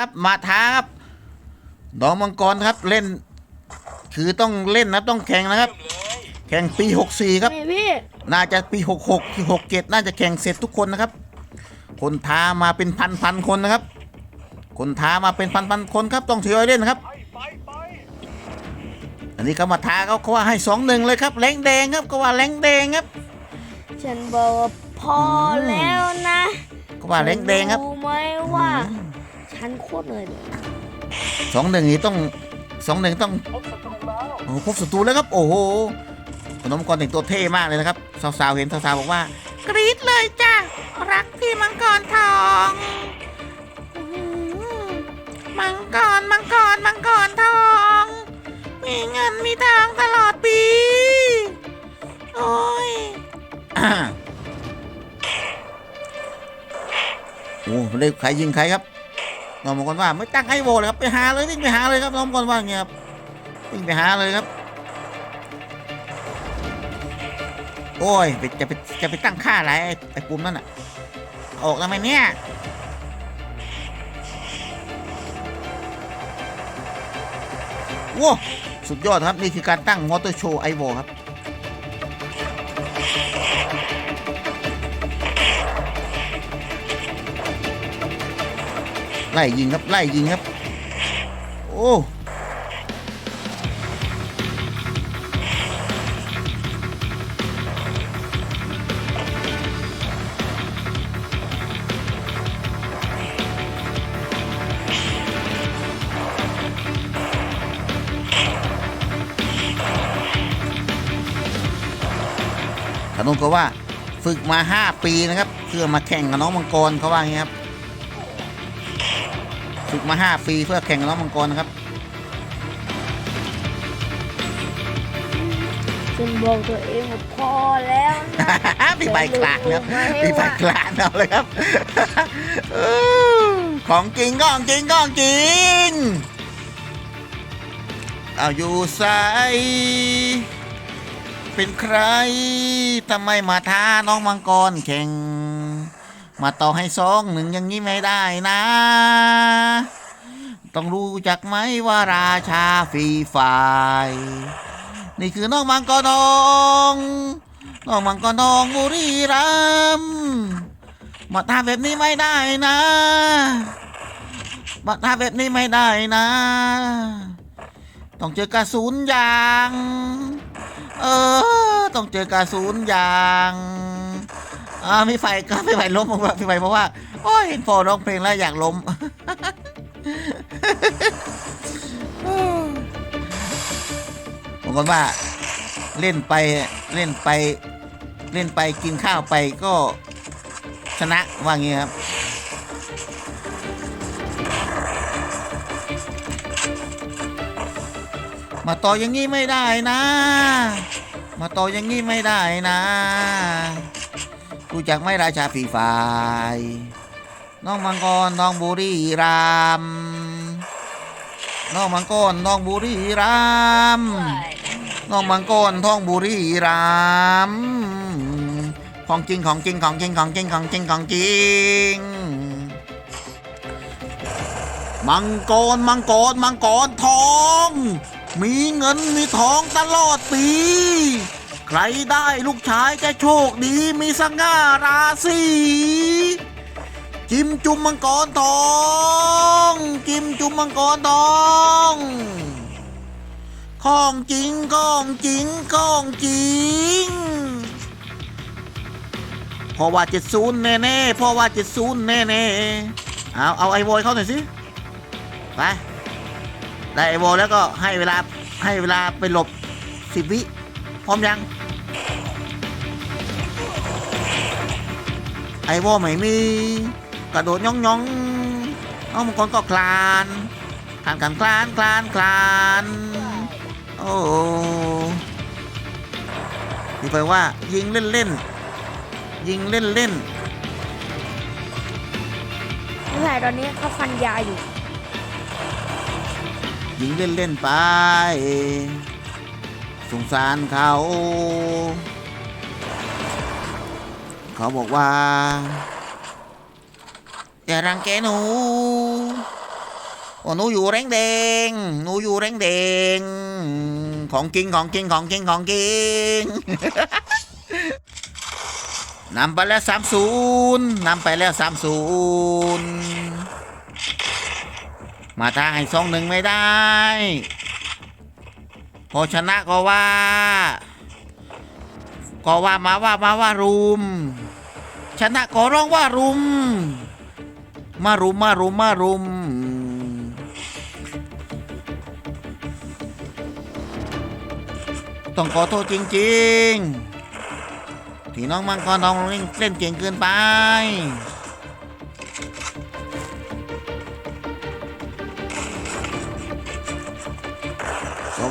ครับมาท้าครับน้องมังกรครับเล่น คือต้องเล่นนะต้องแข่งนะครับ แข่งปี 64 ครับนี่พี่น่าจะปี 66ที่67 น่าจะแข่งเสร็จทุกคนนะครับ คนท้ามาเป็นพันพันๆคนนะครับ คนท้ามาเป็นพันพันๆคนครับต้องทยอยเล่นนะครับ อันนี้เขามาท้าเขาเขาว่าให้สองหนึ่งเลยครับแรงแดงครับก็ว่าแรงแดงครับ ฉันบอกว่าพอแล้วนะก็ว่าแรงแดงครับรู้ไหมว่า ฉันโคตรเลยสองหนึ่งนี่ต้องสองหนึ่งต้องโอ้พบศัตรูแล้วครับ โอ้โหขนมกรแต่งตัวเท่มากเลยนะครับสาวๆเห็นสาวๆบอกว่ากรี๊ดเลยจ้ะรักพี่มังกรทองมังกรมังกรมังกรทอง มีเงินมีทางตลอดปี โอ้ยโอ้ไม่ได้ใครยิงใครครับ น้องบางคนว่าไม่ตั้งให้โวเลยครับไปหาเลยวิ่งไปหาเลยครับน้องบางคนว่าอย่างเงี้ยครับวิ่งไปหาเลยครับ โอ้ยจะไปจะไปตั้งค่าอะไรไอ้ไอ้ปุ่มนั่นอะออกทำไมเนี่ยว้าสุดยอดครับ นี่คือการตั้งมอเตอร์โชว์ไอโวครับ ไล่ยิงครับไล่ยิงครับ โอ้ขนุนก็ว่าฝึกมา 5 ปีนะครับเพื่อมาแข่งกับน้องมังกรเขาว่าอย่างนี้ครับ ฝึกมา 5 ปีเพื่อแข่งกับน้องมังกรนะครับฉันบอกตัวเองว่าพอแล้วนะมีใบกลางครับแต่รู้ไหมมีใบว่ากลางเอาเลยครับอื้อของจริงของจริงของจริงเอาอยู่ใสเป็นใครทำไมมาท้าน้องมังกรแข่ง มาต่อให้สองหนึ่งอย่างนี้ไม่ได้นะ ต้องรู้จักไหมว่าราชาฟรีไฟายนี่คือน้องมังกรทองน้องมังกรทองบุรีรัมมาทำแบบนี้ไม่ได้นะมาทำแบบนี้ไม่ได้นะ ต้องเจอกระสุนยาง เออ ต้องเจอกระสุนยาง อ่าพี่ไฟก็พี่ไฟล้มผมว่าพี่ไฟเพราะว่าโอ้ยเห็นพอร้องเพลงแล้วอยากล้มผมก็ว่าเล่นไปเล่นไป เล่นไปกินข้าวไปก็ชนะว่างี้ครับมาต่ออย่างนี้ไม่ได้นะ มาต่ออย่างนี้ไม่ได้นะ รู้จักไหม่ราชาฝีฝาย น้องมังกรน้องบุรีรัมน้องมังกรน้องบุรีรัมน้องมังกรท้องบุรีรัมของจริงของจริงของจริงของจริงของจริงของจริงมังกรมังกรมังกรทอง มีเงินมีทองตลอดปี ใครได้ลูกชายจะโชคดีมีสง่าราศีจิมจุมมังกรทอง จิมจุมมังกรทองของจริงของจริงของจริงเพราะว่าเจ็ดศูนย์แน่ๆเพราะว่าเจ็ดศูนย์แน่ๆเอาเอาไอโวยเข้าหน่อยสิไปได้ไอโวแล้วก็ให้เวลาให้เวลาไปหลบสิบวิ ร้อมยัง ไอโวไม่มี กระโดดย่องย่องน้องบางคนก็คลานคลานคลานคลานคลานคลานโอ้โหที่ไปว่ายิงเล่นเล่นๆยิงเล่นเล่นผู้ชายตอนนี้เขาฟันยาอยู่ ยิงเล่นเล่นๆไป สงสารเขา เขาบอกว่า อย่ารังแกหนูอ้หนูอยู่แรงแดงหนูอยู่แรงแดงของจริงของจริงของจริงของจริงนำไปแล้วสามศูนย์นำไปแล้วสามศูนย์มาท้าให้สองหนึ่งไม่ได้ พอชนะก็ว่าก็ว่ามาว่ามาว่ารุม ชนะก็ร้องว่ารุม มารุมมารุมมารุม ต้องขอโทษจริง ๆ ที่น้องมังกรทองเล่นเก่งเกินไป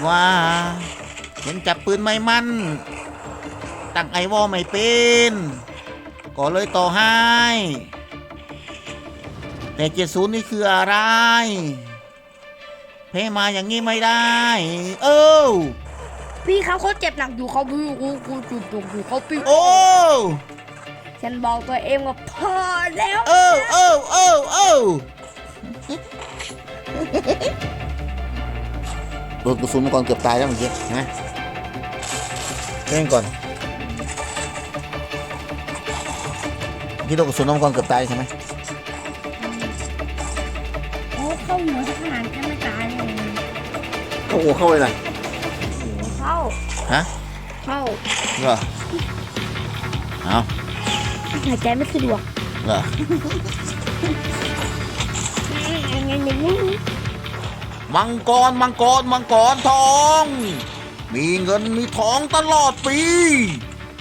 ว่าเห็นจับปืนไม่มั่นตั้งไอวอลไม่เป็นก็เลยต่อให้แต่เจ็ดศูนย์นี่คืออะไรเพมาอย่างนี้ไม่ได้ เอ้าพี่เขาเขาเจ็บหนักอยู่เขาพี่กูกูจุดจุกอยู่เขาพี่โอ้ฉันบอกตัวเองว่าพอแล้ว เอ้าเอ้าเอ้าเอ้าโดนกระสุนมาก่อนเกือบตายแล้วเมื่อกี้เห็นไหมเล่นก่อนพี่โดนกระสุนมาก่อนเกือบตายใช่ไหมโอ้เข้าหัวขนาดแค่ไม่ตายเลยโอ้โหเข้าเลยนะเข้าฮะเข้าเหรอเอาหายใจไม่สะดวกเหรอ มังกรมังกรมังกรทอง มีเงินมีทองตลอดปี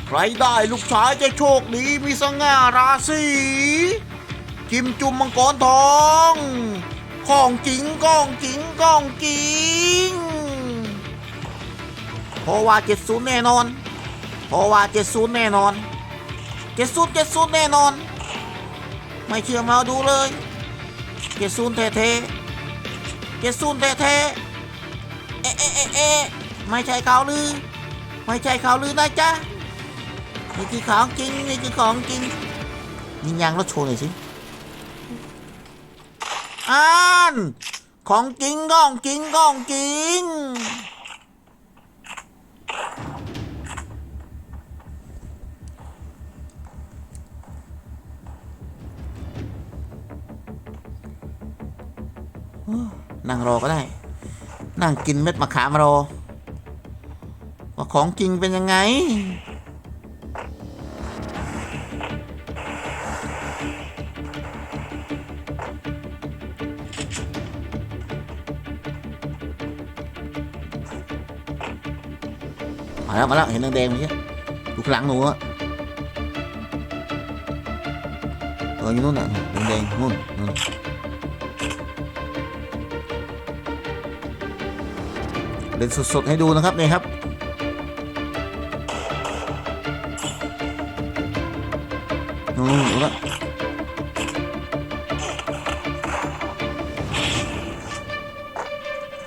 ใครได้ลูกชายจะโชคดีมีสง่าราศีจิมจุมมังกรทอง ของจริงก้องจริงก้องจริงเพราะว่าเจ็ดศูนย์แน่นอนเพราะว่าเจ็ดศูนย์แน่นอนเจ็ดศูนย์เจ็ดศูนย์แน่นอน ไม่เชื่อมาดูเลยเจ็ดศูนย์เท่ๆ เจ็ดศูนแท้ๆเอ๊ะเอ๊ะเอ๊ะเอ๊ะไม่ใช่เขาลือ ไม่ใช่เขาลือนะจ๊ะนี่คือของจริงนี่คือของจริงยิงยางรถโชว์หน่อยสิอ่านของจริงก้องจริงก้องจริง นั่งรอก็ได้ นั่งกินเม็ดมะขามรอ ว่าของจริงเป็นยังไง มาแล้วมาแล้วเห็นแดงๆเมื่อกี้ดูข้างหลังหนูอะเอออยู่นู่นน่ะแดงๆนู่นนู่น เล่นสดๆให้ดูนะครับนี่ครับนู่นดูละ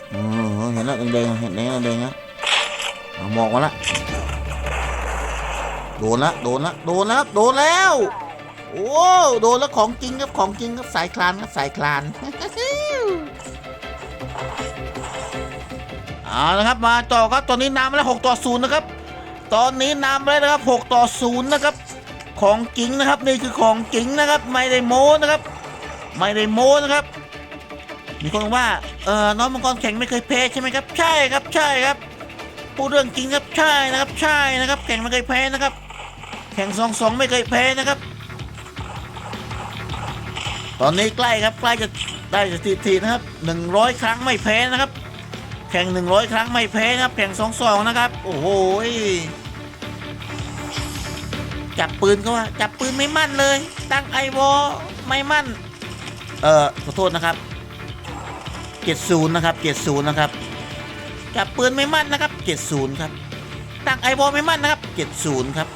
โอ้โหเห็นแล้วแดงๆเห็นแดงๆแดงนะเอาหมอกมาละโดนละโดนละโดนแล้วโดนแล้วโอ้โดนแล้วของจริงครับของจริงครับสายคลานครับสายคลาน เอาละครับมาต่อครับตอนนี้นำแล้ว6ต่อ0นะครับ ตอนนี้นำแล้วนะครับ6ต่อ0นะครับ ของจริงนะครับนี่คือของจริงนะครับ ไม่ได้โม้นะครับ ไม่ได้โม้นะครับ มีคนว่าเออน้องมังกรแข่งไม่เคยแพ้ใช่ไหมครับ ใช่ครับใช่ครับพูดเรื่องจริงครับใช่นะครับใช่นะครับ แข่งไม่เคยแพ้นะครับ แข่งสองสองไม่เคยแพ้นะครับ ตอนนี้ใกล้ครับใกล้จะได้สถิตินะครับ100ครั้งไม่แพ้นะครับ แข่ง 100 ครั้งไม่แพ้นะครับ แข่ง2 2นะครับ โอ้โหจับปืนก็ว่าจับปืนไม่มั่นเลย ตั้งไอวอไม่มั่น เออขอโทษนะครับ70นะครับ70นะครับ จับปืนไม่มั่นนะครับ70ครับตั้งไอวอไม่มั่นนะครับ70ครับ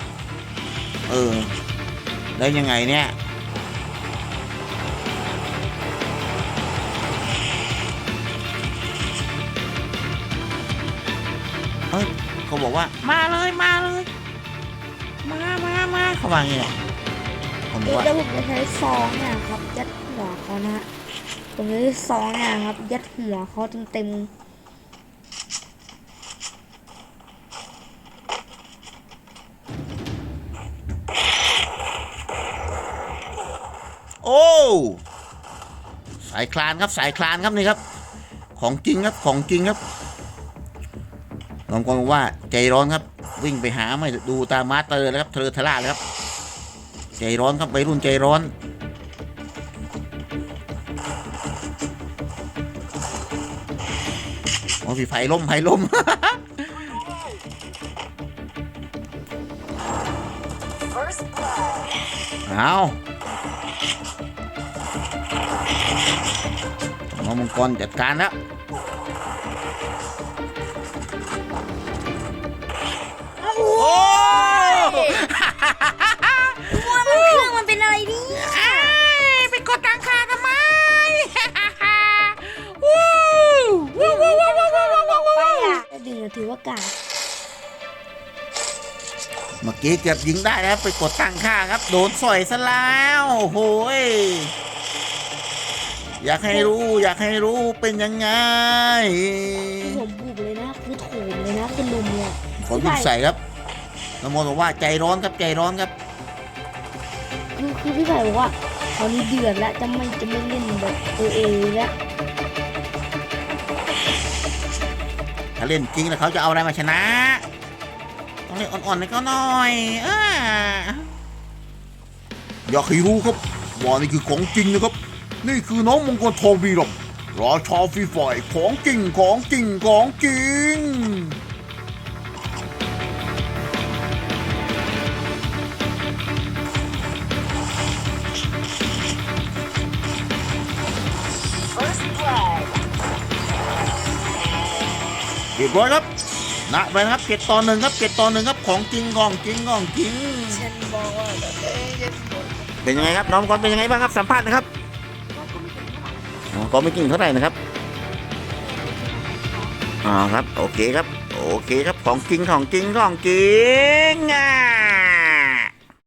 เออ แล้วยังไงเนี่ย เขาบอกว่ามาเลยมาเลย มามามาเขาว่าอย่างนี้แหละผมบอกเดี๋ยวว่าผมจะใช้ซองเนี่ยครับยัดหัวเขานะฮะผมเลยสองอย่างครับ ยัดหัวเขาเต็มโอ้สายคลานครับสายคลานครับนี่ครับ ของจริงครับของจริงครับน้ องกอนว่าใจร้อนครับ วิ่งไปหาไม่ดูตามมาเตอร์แล้วครับเธอทล่าเลยครับ ใจร้อนครับไปรุ่นใจร้อนโอ้พี่ไฟล้มไฟล้มเอาน้องมังกรจัดการแล้ว กี้เกือบยิงได้แล้วไปกดตังค่าครับ โดนสอยซะแล้วโอ้โหยอยากให้รู้อยากให้รู้เป็นยังไงคือผมบุกเลยนะคือโถมเลยนะคือลุมเลยขอวิ่งใส่ครับน้ำมนต์บอกว่าใจร้อนครับใจร้อนครับ คือคือพี่ไผ่บอกว่าคราวนี้เดือดแล้วจะไม่จะไม่เล่นแบบเออเอแล้วถ้าเล่นจริงแล้วเขาจะเอาอะไรมาชนะ ต้องเล่นอ่อนๆให้เขาหน่อยอาอยากให้รู้ครับว่านี่คือของจริงนะครับ นี่คือน้องมงคลทองวีรมราชาฟรีไฟร์ของจริงของจริงของจริงเรียบร้อยครับ นะไปนะครับเกตต่อหนึ่งครับเกตต่อหนึ่งครับของจริงของจริงของจริงฉันบอกว่าเองเป็นยังไงครับน้องกอนเป็นยังไงบ้างครับสัมภาษณ์นะครับน้องกอนไม่เก่งเท่าไหร่นะครับอ่าครับโอเคครับโอเคครับของจริงของจริงของจริงอ่า